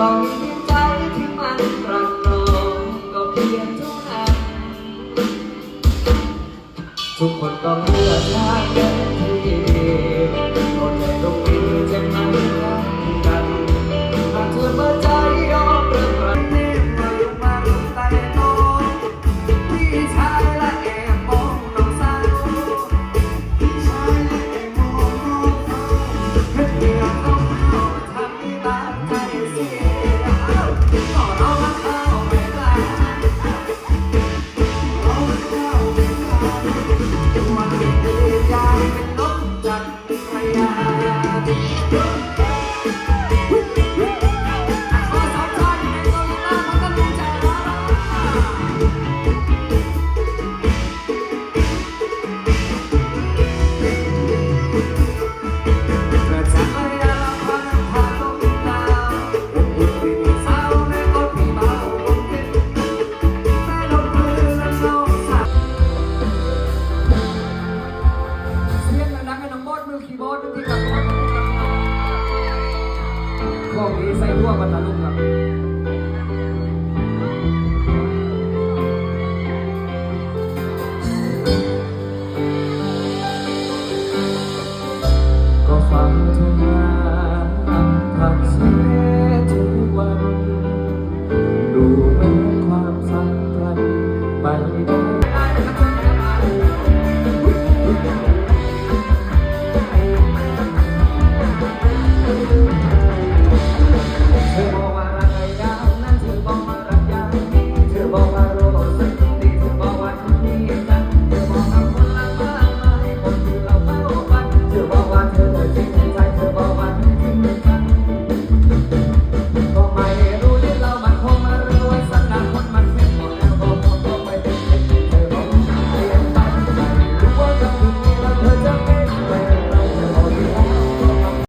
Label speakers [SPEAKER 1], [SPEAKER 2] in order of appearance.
[SPEAKER 1] บอกเพียงใจที่มันตรักตรองก็เพียงเท่านั้นทุกคนต้องเลือกทางเดิน Woo! Yesu ayuwa kwa taluka.